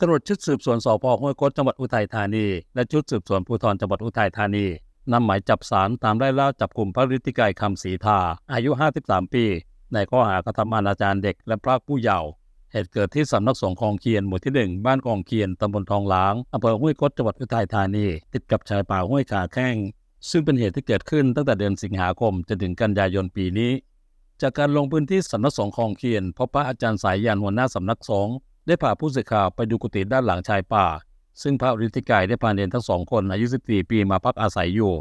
ตำรวจชุดสืบสวนสพห้วยคดจังหวัดอุทัยธานี และชุดสืบสวนภูธรจังหวัดอุทัยธานีนำหมายจับสารตามไล่ล่าจับกลุ่มพระฤทธิไกรคำศรีทาอายุ 53 ปี ในข้อหากระทำอนาจารเด็กและพรากผู้เยาว์เหตุเกิดที่สำนักสงฆ์คลองเคียนหมู่ที่ 1 บ้านกองเคียนตำบลทองหลางอำเภอห้วยคดจังหวัดอุทัยธานี ติดกับชายป่าห้วยขาแข้ง ซึ่งเป็นเหตุที่เกิดขึ้นตั้งแต่เดือนสิงหาคมจนถึงกันยายนปีนี้ จากการลงพื้นที่สำนักสงฆ์คลองเคียนพบพระอาจารย์สายยันหัวหน้าสำนักสงฆ์ ได้พาผู้สื่อข่าวไปดูกุฏิด้านหลังชายป่า ซึ่งพระฤทธิไกรได้พาเนรทั้งสองคนอายุ 14 ปีมาพักอาศัยอยู่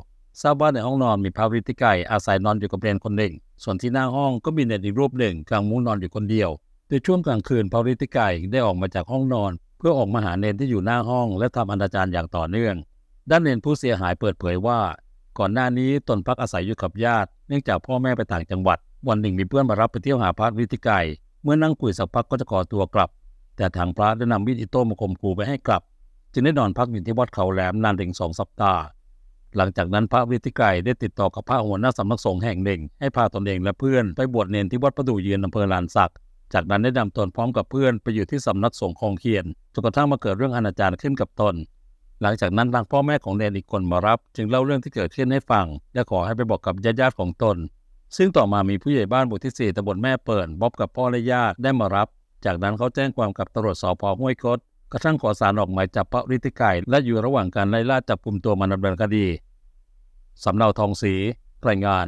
ทราบว่าในห้องนอนมีพระฤทธิไกรอาศัยนอนอยู่กับเนรคนหนึ่ง ส่วนที่หน้าห้องก็มีเนรอีกรูปหนึ่งกลางมุ้งนอนอยู่คนเดียวโดยช่วงกลางคืนพระฤทธิไกรได้ออกมาจากห้องนอน เพื่อออกมาหาเนรที่อยู่หน้าห้อง และทำอนาจารอย่างต่อเนื่อง ด้านเนรผู้เสียหายเปิดเผยว่า ก่อนหน้านี้ตนพักอาศัยอยู่กับญาติ เนื่องจากพ่อแม่ไปต่างจังหวัด วันหนึ่งมีเพื่อนมารับไปเที่ยวหาพระฤทธิไกรเมื่อนั่งคุยสักพักก็จะขอตัวกลับ แต่ทางพระได้นำมีดอิโต้มาข่มขู่ไปให้กลับ จึงได้นอนพักอยู่ที่วัดเขาแหลมนานถึงสองสัปดาห์ หลังจากนั้นพระฤทธิไกรได้ติดต่อกับพระหัวหน้าสำนักสงฆ์แห่งหนึ่ง ให้พาตนเองและเพื่อนไปบวชเนรที่วัดประดู่เยือนอำเภอลานสัก จากนั้นได้นำตนพร้อมกับเพื่อนไปอยู่ที่สำนักสงฆ์คลองเคียนจนกระทั่งมาเกิดเรื่องอนาจารขึ้นกับตนหลังจากนั้นทางพ่อแม่ของเนรอีกคนมารับ จึงเล่าเรื่องที่เกิดขึ้นให้ฟัง และขอให้ไปบอกกับญาติของตน ซึ่งต่อมามีผู้ใหญ่บ้านหมู่ที่ 4ตำบลแม่เปิ่นพบกับพ่อและญาติได้มารับ จากนั้นเขาแจ้งความกับตำรวจสพห้วยคดกระทั่งขอสารออกหมายจับพระฤทธิไกรและอยู่ระหว่างการไล่ล่าจับกลุ่มตัวมาดำเนินคดีสำเนาทองศรีรายงาน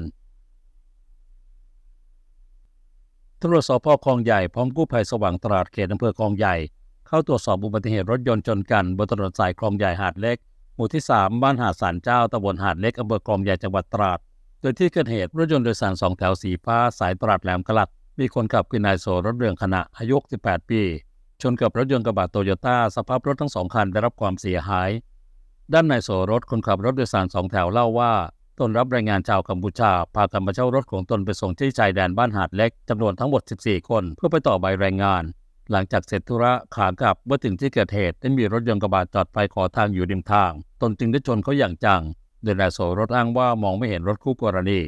ตำรวจสพคลองใหญ่พร้อมกู้ภัยสว่างตราดเขตอำเภอคลองใหญ่ เข้าตรวจสอบอุบัติเหตุรถยนต์ชนกันบนถนนสายคลองใหญ่หาดเล็ก หมู่ที่ 3 บ้านหาดสารเจ้าตำบลหาดเล็กอำเภอคลองใหญ่จังหวัดตราด โดยที่เกิดเหตุรถยนต์โดยสารสองแถวสีฟ้าสายตราดแหลมกลัด มีคนขับคือนายโสรถเรืองขณะอายุ 18 ปี ชนกับรถยนต์กระบะโตโยต้าสภาพรถทั้งสองคันได้รับความเสียหาย ด้านนายโสรถคนขับรถโดยสารสองแถวเล่าว่าตนรับแรงงานชาวกัมพูชา พากันมาเช่ารถของตนไปส่งที่ชายแดนบ้านหาดเล็กจำนวนทั้งหมด 14 คน เพื่อไปต่อใบแรงงาน หลังจากเสร็จธุระขากลับเมื่อถึงที่เกิดเหตุได้มีรถยนต์กระบะจอดไฟขอทางอยู่ริมทาง ตนจึงได้ชนเขาอย่างจังโดยนายโสรถอ้างว่ามองไม่เห็นรถคู่กรณี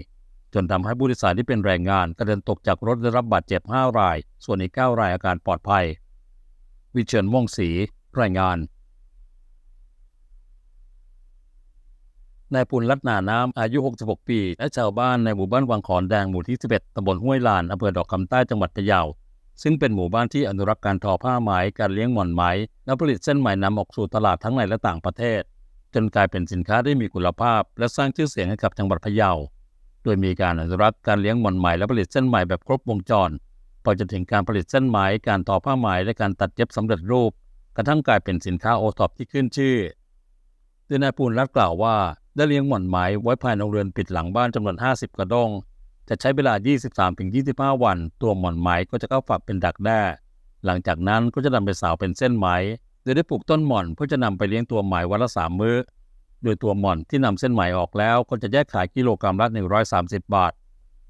จนทำให้ผู้โดยสารที่เป็นแรงงานกระเด็นตกจากรถได้รับบาดเจ็บ 5 ราย ส่วนอีก 9 รายอาการปลอดภัย วิเชียนม่วงศรีรายงานนายปุณรัตนาน้ำอายุ 66 ปี และชาวบ้านในหมู่บ้านวังขอนแดงหมู่ที่ 11ตำบลห้วยลานอำเภอดอกคำใต้จังหวัดพะเยา ซึ่งเป็นหมู่บ้านที่อนุรักษ์การทอผ้าไหมการเลี้ยงหม่อนไหม และผลิตเส้นไหมนำออกสู่ตลาดทั้งในและต่างประเทศ จนกลายเป็นสินค้าที่มีคุณภาพ และสร้างชื่อเสียงให้กับจังหวัดพะเยา ดยมีการอนุรักษ์การเลี้ยงหม่อนไหมและผลิตเส้นไหมแบบครบวงจรไปจนถึงการผลิตเส้นไหมการทอผ้าไหมและการตัดเย็บสำเร็จรูป กระทั่งกลายเป็นสินค้าโอท็อปที่ขึ้นชื่อโดยนายปูนรัตน์กล่าวว่าได้เลี้ยงหม่อนไหมไว้ภายในโรงเรือนปิดหลังบ้านจำนวน 50 กระด้งจะใช้เวลา 23-25 วัน ตัวหม่อนไหมก็จะเข้าฝักเป็นดักแด้หลังจากนั้นก็จะนำไปสาวเป็นเส้นไหมโดยได้ปลูกต้นหม่อนเพื่อจะนำไปเลี้ยงตัวไหมวันละสามมื้อ โดยตัวหม่อนที่นำเส้นไหมออกแล้วก็จะแยกขายกิโลกรัมละ 130 บาท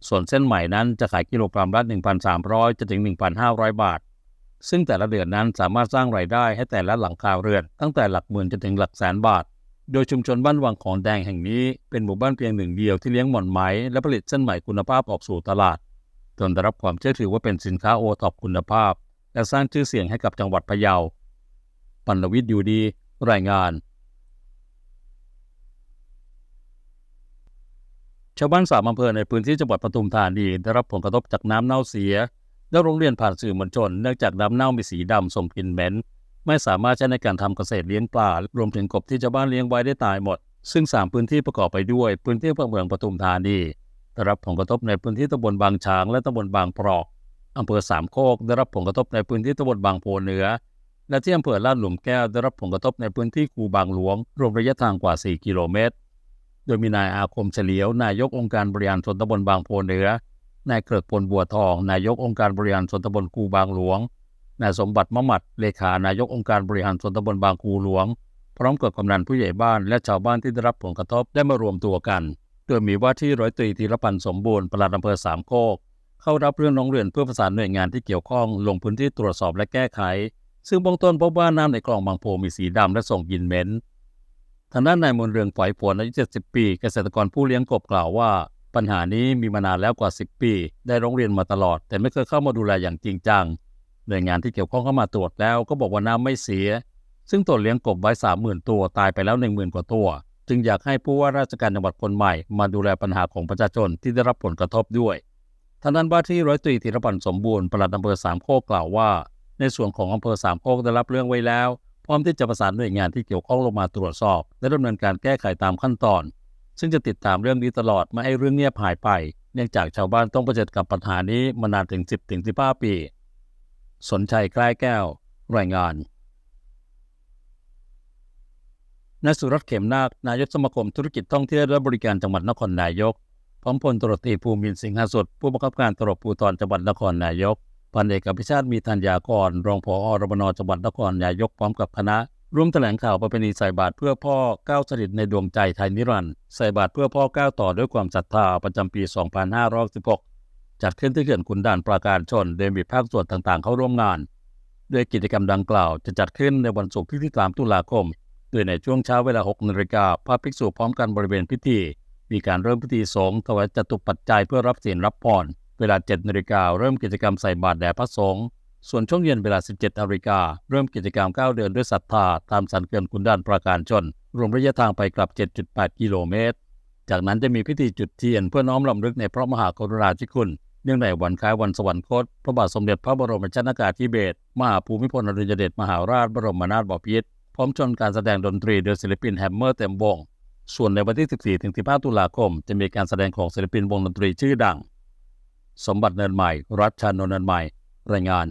ส่วนเส้นไหมนั้นจะขายกิโลกรัมละ 1,300 จะถึง 1,500 บาท ซึ่งแต่ละเดือนนั้นสามารถสร้างรายได้ให้แต่ละหลังคาเรือน ตั้งแต่หลักหมื่นจนถึงหลักแสนบาท โดยชุมชนบ้านวังของแดงแห่งนี้เป็นหมู่บ้านเพียงหนึ่งเดียวที่เลี้ยงหม่อนไหมและผลิตเส้นไหมคุณภาพออกสู่ตลาดจนได้รับความเชื่อถือว่าเป็นสินค้าโอท็อปคุณภาพ และสร้างชื่อเสียงให้กับจังหวัดพะเยาปัณวิทย์อยู่ดี รายงาน ชาวบ้านสามอำเภอในพื้นที่จังหวัดปทุมธานีได้รับผลกระทบจากน้ำเน่าเสียและโรงเรียนผ่านสื่อมวลชน เนื่องจากน้ำเน่ามีสีดำส่งกลิ่นเหม็นไม่สามารถใช้ในการทำเกษตรเลี้ยงปลารวมถึงกบที่ชาวบ้านเลี้ยงไว้ได้ตายหมด ซึ่ง 3 พื้นที่ประกอบไปด้วย พื้นที่อำเภอเมืองปทุมธานีได้รับผลกระทบในพื้นที่ตำบลบางช้างและตำบลบางปรอกอำเภอสามโคกได้รับผลกระทบในพื้นที่ตำบลบางโพเหนือ และที่อำเภอลาดหลุมแก้วได้รับผลกระทบในพื้นที่คูบางหลวง รวมระยะทางกว่า 4 กิโลเมตร โดยมีนายอาคมเฉลียวนายกองค์การบริหารส่วนตำบลบางโพเหนือนายเกริกพลบัวทอง นายกองค์การบริหารส่วนตำบลคูบางหลวงนายสมบัติมะหมัดเลขานายกองค์การบริหารส่วนตำบลบางคูหลวง พร้อมกับกำนันผู้ใหญ่บ้านและชาวบ้านที่ได้รับผลกระทบได้มารวมตัวกัน โดยมีว่าที่ร้อยตรีธีรพันธ์สมบูรณ์ปลัดอำเภอสามโคก เข้ารับเรื่องร้องเรียนเพื่อประสานหน่วยงานที่เกี่ยวข้องลงพื้นที่ตรวจสอบและแก้ไข ซึ่งเบื้องต้นพบว่าน้ำในคลองบางโพมีสีดำและส่งกลิ่นเหม็น ทางด้านนายมนเรืองฝอยผลอายุ 70 ปี เกษตรกรผู้เลี้ยงกบกล่าวว่า ปัญหานี้มีมานานแล้วกว่า 10 ปี ได้ร้องเรียนมาตลอด แต่ไม่เคยเข้ามาดูแลอย่างจริงจังหน่วยงานที่เกี่ยวข้องเข้ามาตรวจแล้วก็บอกว่าน้ำไม่เสีย ซึ่งตนเลี้ยงกบไว้ 30,000 ตัวตายไปแล้ว 10,000 กว่าตัว จึงอยากให้ผู้ว่าราชการจังหวัดคนใหม่ มาดูแลปัญหาของประชาชนที่ได้รับผลกระทบด้วยทางด้านว่าที่ร้อยตรีธีรพันธ์สมบูรณ์ปลัดอำเภอสามโคกกล่าวว่า ในส่วนของอำเภอสามโคกได้รับเรื่องไว้แล้ว พร้อมที่จะประสานหน่วยงานที่เกี่ยวข้องลงมาตรวจสอบ และดำเนินการแก้ไขตามขั้นตอน ซึ่งจะติดตามเรื่องนี้ตลอดไม่ให้เรื่องเงียบหายไป เนื่องจากชาวบ้านต้องเผชิญกับปัญหานี้มานานถึง 10-15 ปี สนชัยใกล้แก้ว รายงานนายสุรัตน์เข็มนาคนายกสมาคมธุรกิจท่องเที่ยวและบริการจังหวัดนครนายกพร้อมพลตรวจตรีภูมินสิงหสุดผู้บังคับการตรวจภูธรจังหวัดนครนายก พันเอกอภิชาติมีธัญญากร รองผอรบนจังหวัดนครนายกพร้อมกับคณะ ร่วมแถลงข่าวประเพณีใส่บาตรเพื่อพ่อก้าวสถิตในดวงใจไทยนิรันดร์ใส่บาตรเพื่อพ่อก้าวต่อด้วยความศรัทธาประจำปี 2516 จัดขึ้นที่เขื่อนขุนด่านปราการชนโดยมีภาคส่วนต่างๆ เข้าร่วมงานโดยกิจกรรมดังกล่าวจะจัดขึ้นในวันศุกร์ที่3ตุลาคม โดยในช่วงเช้าเวลา 6นาฬิกาพระภิกษุพร้อมกันบริเวณพิธี มีการเริ่มพิธีสงฆ์ถวายจตุปัจจัยเพื่อรับศีลรับพร เวลา 7นาฬิกาเริ่มกิจกรรมใส่บาตรแด่พระสงฆ์ ส่วนช่วงเย็นเวลา 17นาฬิกาเริ่มกิจกรรมก้าวเดินด้วยศรัทธาตามสันเขื่อนขุนด่านปราการชน รวมระยะทางไปกลับ 7.8 กิโลเมตร จากนั้นจะมีพิธีจุดเทียนเพื่อน้อมรำลึกในพระมหากรุณาธิคุณ เนื่องในวันคล้ายวันสวรรคต พระบาทสมเด็จพระบรมชนากาธิเบศร มหาภูมิพลอดุลยเดชมหาราชบรมนาถบพิตร พร้อมชนการแสดงดนตรีโดยศิลปินแฮมเมอร์เต็มวง ส่วนในวันที่ 14-15 ตุลาคม จะมีการแสดงของศิลปินวงดนตรีชื่อดัง สมบัติเนินใหม่ รัชชานนท์เนินใหม่ รายงาน